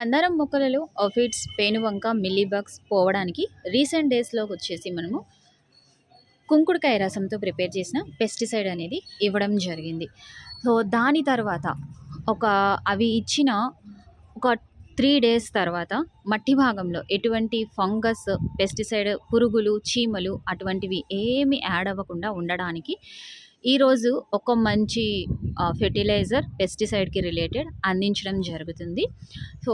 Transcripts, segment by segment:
మందారం మొక్కలలో ఆఫిడ్స్ పేనువంక మిల్లీబగ్స్ పోవడానికి రీసెంట్ డేస్లోకి వచ్చేసి మనము కుంకుడుకాయ రసంతో ప్రిపేర్ చేసిన పెస్టిసైడ్ అనేది ఇవ్వడం జరిగింది. సో దాని తర్వాత ఒక అవి ఇచ్చిన ఒక త్రీ డేస్ తర్వాత మట్టి భాగంలో ఎటువంటి ఫంగస్ పెస్టిసైడ్ పురుగులు చీమలు అటువంటివి ఏమి యాడ్ అవ్వకుండా ఉండడానికి ఈరోజు ఒక మంచి ఫెర్టిలైజర్ పెస్టిసైడ్కి రిలేటెడ్ అందించడం జరుగుతుంది. సో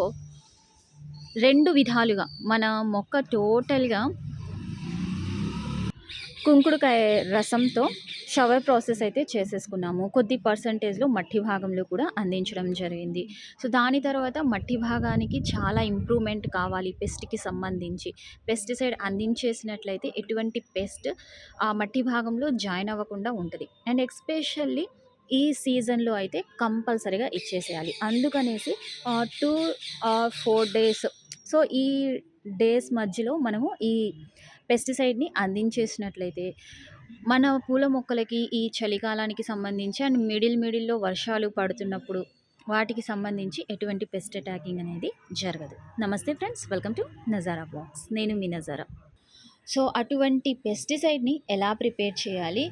రెండు విధాలుగా మన మొక్క టోటల్గా కుంకుడుకాయ రసంతో షవర్ ప్రాసెస్ అయితే చేసేసుకున్నాము. కొద్ది పర్సంటేజ్లో మట్టి భాగంలో కూడా అందించడం జరిగింది. సో దాని తర్వాత మట్టి భాగానికి చాలా ఇంప్రూవ్మెంట్ కావాలి పెస్ట్కి సంబంధించి. పెస్టిసైడ్ అందించేసినట్లయితే ఎటువంటి పెస్ట్ ఆ మట్టి భాగంలో జాయిన్ అవ్వకుండా ఉంటుంది. అండ్ ఎక్స్పెషల్లీ ఈ సీజన్లో అయితే కంపల్సరీగా ఇచ్చేసేయాలి. అందుకనేసి two or four days so ఈ డేస్ మధ్యలో మనము ఈ పెస్టిసైడ్ని అందించేసినట్లయితే మన పూల మొక్కలకి ఈ చలికాలానికి సంబంధించి అండ్ మిడిల్ మిడిల్లో వర్షాలు పడుతున్నప్పుడు వాటికి సంబంధించి ఎటువంటి పెస్ట్ అటాకింగ్ అనేది జరగదు. నమస్తే friends welcome to Nazara blogs నేను మీ నజారా. సో అటువంటి పెస్టిసైడ్ని ఎలా ప్రిపేర్ చేయాలి?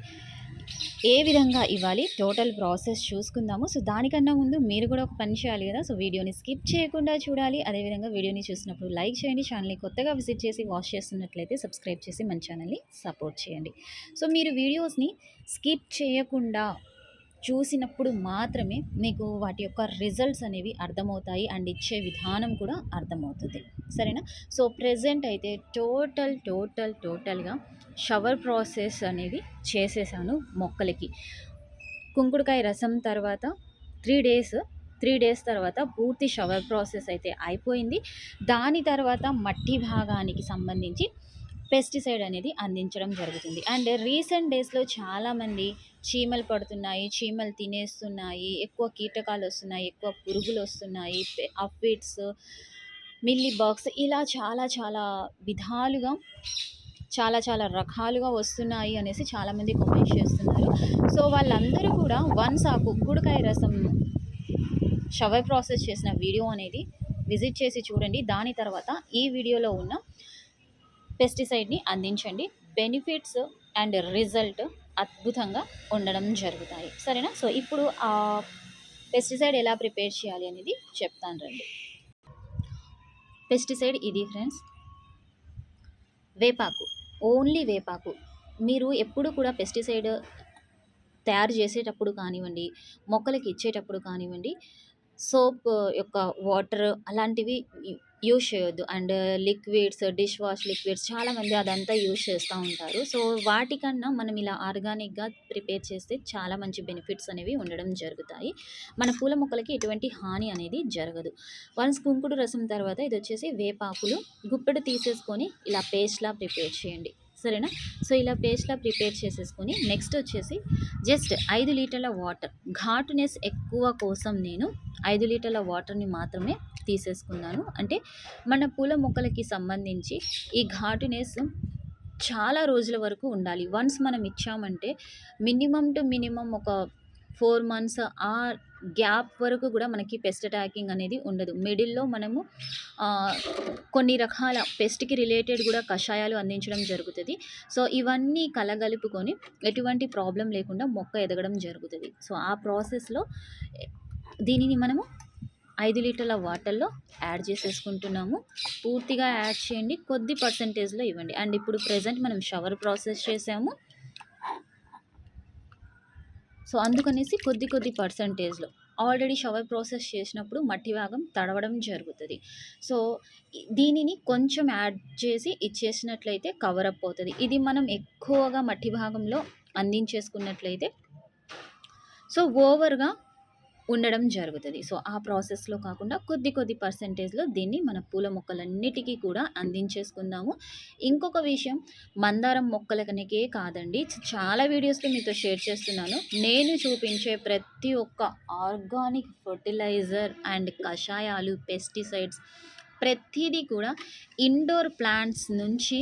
ఏ విధంగా ఇవ్వాలి? టోటల్ ప్రాసెస్ చూసుకుందాము. సో దానికన్నా ముందు మీరు కూడా ఒక పని చేయాలి కదా? సో వీడియోని స్కిప్ చేయకుండా చూడాలి. అదేవిధంగా వీడియోని చూసినప్పుడు లైక్ చేయండి. ఛానల్ని కొత్తగా విజిట్ చేసి వాచ్ చేస్తున్నట్లయితే సబ్స్క్రైబ్ చేసి మన ఛానల్ని సపోర్ట్ చేయండి. సో మీరు వీడియోస్ని స్కిప్ చేయకుండా చూసినప్పుడు మాత్రమే మీకు వాటి యొక్క రిజల్ట్స్ అనేవి అర్థమవుతాయి అండ్ ఇచ్చే విధానం కూడా అర్థమవుతుంది. సరేనా? సో ప్రజెంట్ అయితే టోటల్ టోటల్ టోటల్గా షవర్ ప్రాసెస్ అనేది చేసేసాను మొక్కలకి. కుంకుడుకాయ రసం తర్వాత త్రీ డేస్ త్రీ డేస్ తర్వాత పూర్తి షవర్ ప్రాసెస్ అయితే అయిపోయింది. దాని తర్వాత మట్టి భాగానికి సంబంధించి పెస్టిసైడ్ అనేది అందించడం జరుగుతుంది. అండ్ రీసెంట్ డేస్లో చాలామంది చీమలు పడుతున్నాయి చీమలు తినేస్తున్నాయి ఎక్కువ కీటకాలు వస్తున్నాయి ఎక్కువ పురుగులు వస్తున్నాయి అఫ్విట్స్ మిల్లీ బాక్స్ ఇలా చాలా చాలా విధాలుగా చాలా చాలా రకాలుగా వస్తున్నాయి అనేసి చాలామంది కామెంట్స్ చేస్తున్నారు. సో వాళ్ళందరూ కూడా వన్స్ ఆ కుక్కుడుకాయ రసం షవర్ ప్రాసెస్ చేసిన వీడియో అనేది విజిట్ చేసి చూడండి. దాని తర్వాత ఈ వీడియోలో ఉన్న పెస్టిసైడ్ని అందించండి. బెనిఫిట్స్ అండ్ రిజల్ట్ అద్భుతంగా ఉండడం జరుగుతాయి. సరేనా? సో ఇప్పుడు ఆ పెస్టిసైడ్ ఎలా ప్రిపేర్ చేయాలి అనేది చెప్తాను రండి. పెస్టిసైడ్ ఇది ఫ్రెండ్స్ వేపాకు ఓన్లీ వేపాకు. మీరు ఎప్పుడు కూడా పెస్టిసైడ్ తయారు చేసేటప్పుడు కానివ్వండి మొక్కలకి ఇచ్చేటప్పుడు కానివ్వండి సోప్ యొక్క వాటర్ అలాంటివి యూజ్ చేయొద్దు. And liquids dish wash liquids చాలామంది అదంతా యూజ్ చేస్తూ ఉంటారు. సో వాటికన్నా మనం ఇలా ఆర్గానిక్గా ప్రిపేర్ చేస్తే చాలా మంచి బెనిఫిట్స్ అనేవి ఉండడం జరుగుతాయి. మన పూల మొక్కలకి ఎటువంటి హాని అనేది జరగదు. వన్స్ కుంకుడు రసం తర్వాత ఇది వచ్చేసి వేపాకులు గుప్పెడు తీసేసుకొని ఇలా పేస్ట్లా ప్రిపేర్ చేయండి. సరేనా? సో ఇలా పేస్ట్లా ప్రిపేర్ చేసేసుకొని నెక్స్ట్ వచ్చేసి జస్ట్ ఐదు లీటర్ల వాటర్. ఘాటునెస్ ఎక్కువ కోసం నేను ఐదు లీటర్ల వాటర్ని మాత్రమే తీసేసుకున్నాను. అంటే మన పూల మొక్కలకి సంబంధించి ఈ ఘాటునెస్ చాలా రోజుల వరకు ఉండాలి. వన్స్ మనం ఇచ్చామంటే మినిమం టు మినిమం ఒక ఫోర్ మంత్స్ ఆ గ్యాప్ వరకు కూడా మనకి పెస్ట్ అటాకింగ్ అనేది ఉండదు. మిడిల్లో మనము కొన్ని రకాల పెస్ట్కి రిలేటెడ్ కూడా కషాయాలు అందించడం జరుగుతుంది. సో ఇవన్నీ కలగలుపుకొని ఎటువంటి ప్రాబ్లం లేకుండా మొక్క ఎదగడం జరుగుతుంది. సో ఆ ప్రాసెస్లో దీనిని మనము ఐదు లీటర్ల వాటర్లో యాడ్ చేసేసుకుంటున్నాము. పూర్తిగా యాడ్ చేయండి. కొద్ది పర్సంటేజ్లో ఇవ్వండి. అండ్ ఇప్పుడు ప్రజెంట్ మనం షవర్ ప్రాసెస్ చేసాము. సో అందుకనేసి కొద్ది కొద్ది పర్సంటేజ్లో. ఆల్రెడీ షవర్ ప్రాసెస్ చేసినప్పుడు మట్టి భాగం తడవడం జరుగుతుంది. సో దీనిని కొంచెం యాడ్ చేసి ఇచ్చేసినట్లయితే కవర్ అప్ అవుతుంది. ఇది మనం ఎక్కువగా మట్టి భాగంలో అందించేసుకున్నట్లయితే. సో ఓవర్గా ఉండడం జరుగుతుంది. సో ఆ ప్రాసెస్లో కాకుండా కొద్ది కొద్ది పర్సంటేజ్లో దీన్ని మన పూల మొక్కలన్నిటికీ కూడా అందించేసుకుందాము. ఇంకొక విషయం మందారం మొక్కలకనికే కాదండి చాలా వీడియోస్లో మీతో షేర్ చేస్తున్నాను. నేను చూపించే ప్రతి ఒక్క ఆర్గానిక్ ఫర్టిలైజర్ అండ్ కషాయాలు పెస్టిసైడ్స్ ప్రతిదీ కూడా ఇండోర్ ప్లాంట్స్ నుంచి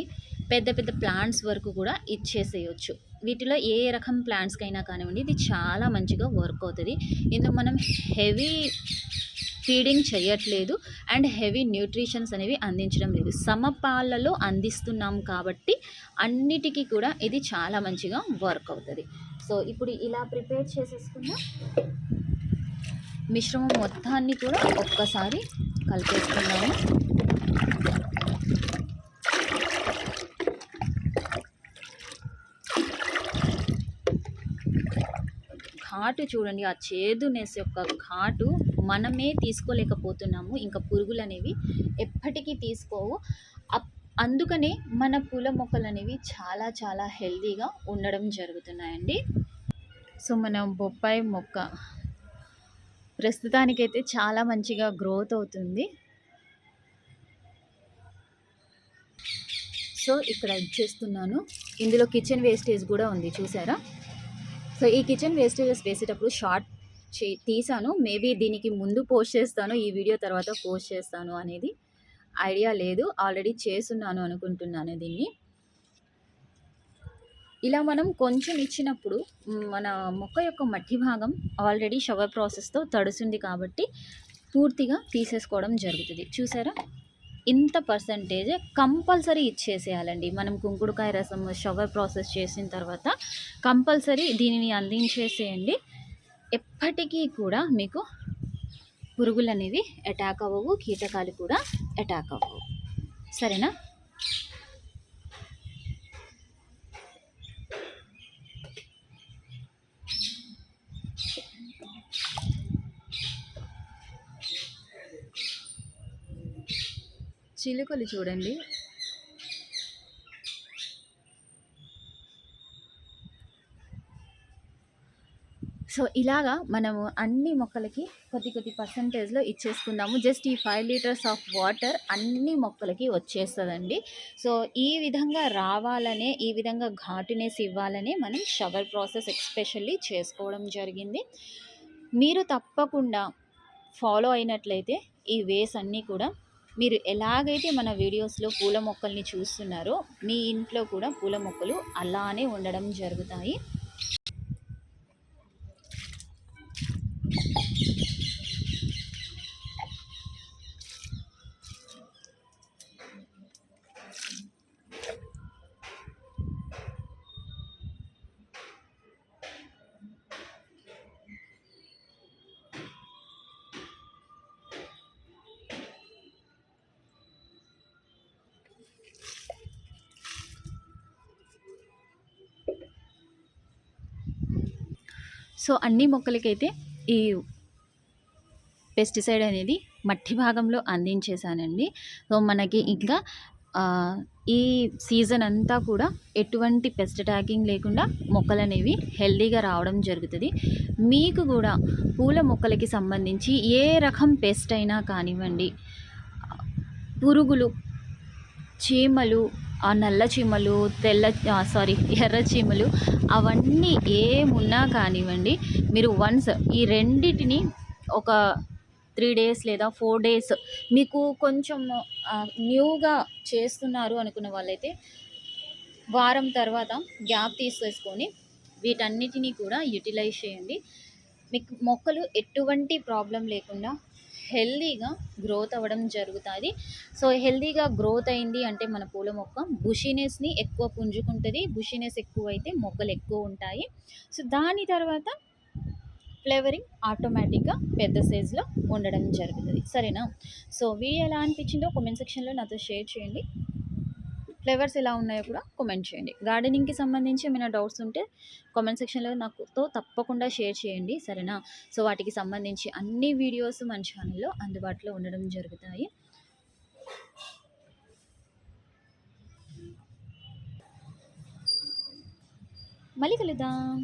పెద్ద పెద్ద ప్లాంట్స్ వరకు కూడా ఇచ్చేసేయచ్చు. వీటిలో ఏ రకం ప్లాంట్స్కైనా కానివ్వండి ఇది చాలా మంచిగా వర్క్ అవుతుంది. ఇందులో మనం హెవీ ఫీడింగ్ చేయట్లేదు అండ్ హెవీ న్యూట్రిషన్స్ అనేవి అందించడం లేదు. సమపాలలో అందిస్తున్నాం కాబట్టి అన్నిటికీ కూడా ఇది చాలా మంచిగా వర్క్ అవుతుంది. సో ఇప్పుడు ఇలా ప్రిపేర్ చేసేసుకున్న మిశ్రమం మొత్తాన్ని కూడా ఒక్కసారి కలిపేసుకున్నాము ఘాటు చూడండి. ఆ చేదునెస్ యొక్క ఘాటు మనమే తీసుకోలేకపోతున్నాము. ఇంకా పురుగులు అనేవి ఎప్పటికీ తీసుకోవు. అప్- అందుకనే మన పూల మొక్కలు అనేవి చాలా చాలా హెల్తీగా ఉండడం జరుగుతున్నాయండి. సో మన బొప్పాయి మొక్క ప్రస్తుతానికైతే చాలా మంచిగా గ్రోత్ అవుతుంది. సో ఇక్కడ చేస్తున్నాను. ఇందులో కిచెన్ వేస్టేజ్ కూడా ఉంది. చూసారా? సో ఈ కిచెన్ వేస్టేజెస్ వేసేటప్పుడు షార్ట్ చే తీసాను. మేబీ దీనికి ముందు పోస్ట్ చేస్తాను ఈ వీడియో తర్వాత పోస్ట్ చేస్తాను అనేది ఐడియా లేదు. ఆల్రెడీ చేస్తున్నాను అనుకుంటున్నాను దీన్ని. ఇలా మనం కొంచెం ఇచ్చినప్పుడు మన మొక్క యొక్క మట్టి భాగం ఆల్రెడీ షవర్ ప్రాసెస్తో తడుస్తుంది కాబట్టి పూర్తిగా తీసేసుకోవడం జరుగుతుంది. చూసారా? ఇంత పర్సంటేజ్ కంపల్సరీ ఇచ్చేసేయాలండి. మనం కుంకుడుకాయ రసం షవర్ ప్రాసెస్ చేసిన తర్వాత కంపల్సరీ దీనిని అందించేసేయండి. ఎప్పటికీ కూడా మీకు పురుగులు అనేవి అటాక్ అవ్వవు కీటకాలు కూడా అటాక్ అవ్వవు. సరేనా? చిలుకలు చూడండి. సో ఇలాగా మనము అన్ని మొక్కలకి కొద్ది కొద్ది పర్సంటేజ్లో ఇచ్చేసుకుందాము. జస్ట్ ఈ ఫైవ్ లీటర్స్ ఆఫ్ వాటర్ అన్ని మొక్కలకి వచ్చేస్తుందండి. సో ఈ విధంగా రావాలనే ఈ విధంగా ఘాటునేసి ఇవ్వాలనే మనం షవర్ ప్రాసెస్ ఎక్స్పెషల్లీ చేసుకోవడం జరిగింది. మీరు తప్పకుండా ఫాలో అయినట్లయితే ఈ వేస్ అన్నీ కూడా మీరు ఎలాగైతే మన వీడియోస్లో పూల మొక్కల్ని చూస్తున్నారో మీ ఇంట్లో కూడా పూల మొక్కలు అలానే ఉండడం జరుగుతాయి. సో అన్ని మొక్కలకైతే ఈ పెస్టిసైడ్ అనేది మట్టి భాగంలో అందించేశానండి. సో మనకి ఇంకా ఈ సీజన్ అంతా కూడా ఎటువంటి పెస్ట్ అటాకింగ్ లేకుండా మొక్కలు అనేవి హెల్దీగా రావడం జరుగుతుంది. మీకు కూడా పూల మొక్కలకి సంబంధించి ఏ రకం పెస్ట్ అయినా కానివ్వండి పురుగులు చీమలు నల్ల చీమలు తెల్ల సారీ ఎర్ర చీమలు అవన్నీ ఏమున్నా కానివ్వండి మీరు వన్స్ ఈ రెండిటిని ఒక త్రీ డేస్ లేదా ఫోర్ డేస్ మీకు కొంచెం న్యూగా చేస్తున్నారు అనుకున్న వాళ్ళైతే వారం తర్వాత గ్యాప్ తీసేసుకొని వీటన్నిటినీ కూడా యూటిలైజ్ చేయండి. మీకు మొక్కలు ఎటువంటి ప్రాబ్లం లేకుండా హెల్దీగా గ్రోత్ అవ్వడం జరుగుతుంది. సో హెల్దీగా గ్రోత్ అయింది అంటే మన పూల మొక్క బుషినెస్ని ఎక్కువ పుంజుకుంటుంది. బుషినెస్ ఎక్కువ అయితే మొక్కలు ఎక్కువ ఉంటాయి. సో దాని తర్వాత ఫ్లేవరింగ్ ఆటోమేటిక్గా పెద్ద సైజులో ఉండడం జరుగుతుంది. సరేనా? సో వీడియో ఎలా అనిపించిందో కామెంట్ సెక్షన్లో నాతో షేర్ చేయండి. ఫ్లేవర్స్ ఎలా ఉన్నాయో కూడా కామెంట్ చేయండి. గార్డెనింగ్కి సంబంధించి ఏమైనా డౌట్స్ ఉంటే కామెంట్ సెక్షన్లో నాకుతో తప్పకుండా షేర్ చేయండి. సరేనా? సో వాటికి సంబంధించి అన్ని వీడియోస్ మన ఛానల్లో అందుబాటులో ఉండడం జరుగుతాయి. మళ్ళీ కలుద్దాం.